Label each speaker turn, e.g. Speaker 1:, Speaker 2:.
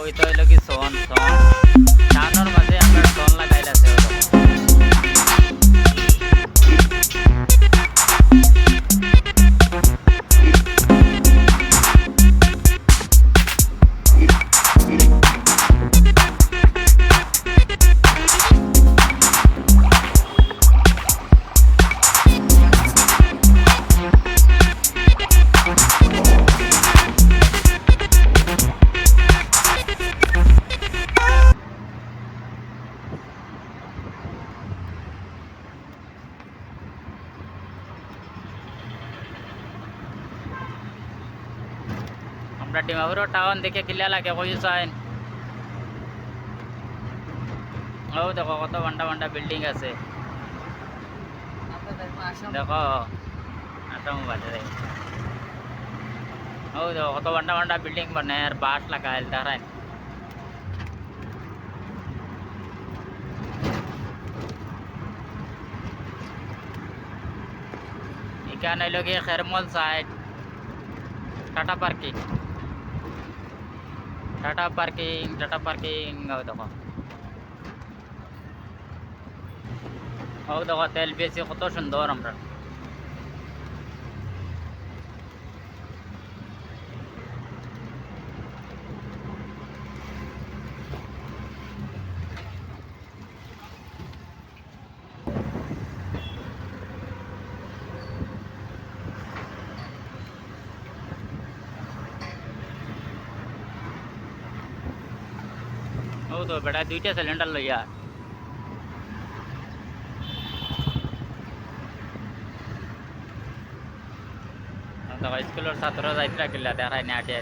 Speaker 1: ওই হইল কি সন সন। টানোর মাঝে আমরা সন লাগাই আছে আমরা ডিমাপুর টাউন দেখে কিলা লাগে কই চাইন ও দেখো কত বান্ডা বান্ডা বিল্ডিং আছে দেখো আসাম বাজারে ও দেখো কত বান্ডা বান্ডা বিল্ডিং বনে আর বাস লাগাইল তারাই এখানে হইল গিয়ে খেরমল side tata parking Tata parking Tata parking ಹೌದವ ಹೌದವ ತೇಲಿ ಬೇಸಿ ಕೂತೋ ಸುಂದೋರ್ ಅಮ್ರ ओ तो बेटा दूसरा सिलेंडर लो यार। हाँ तो इसके लोग सात रोज इतना किला दे रहा है नाटे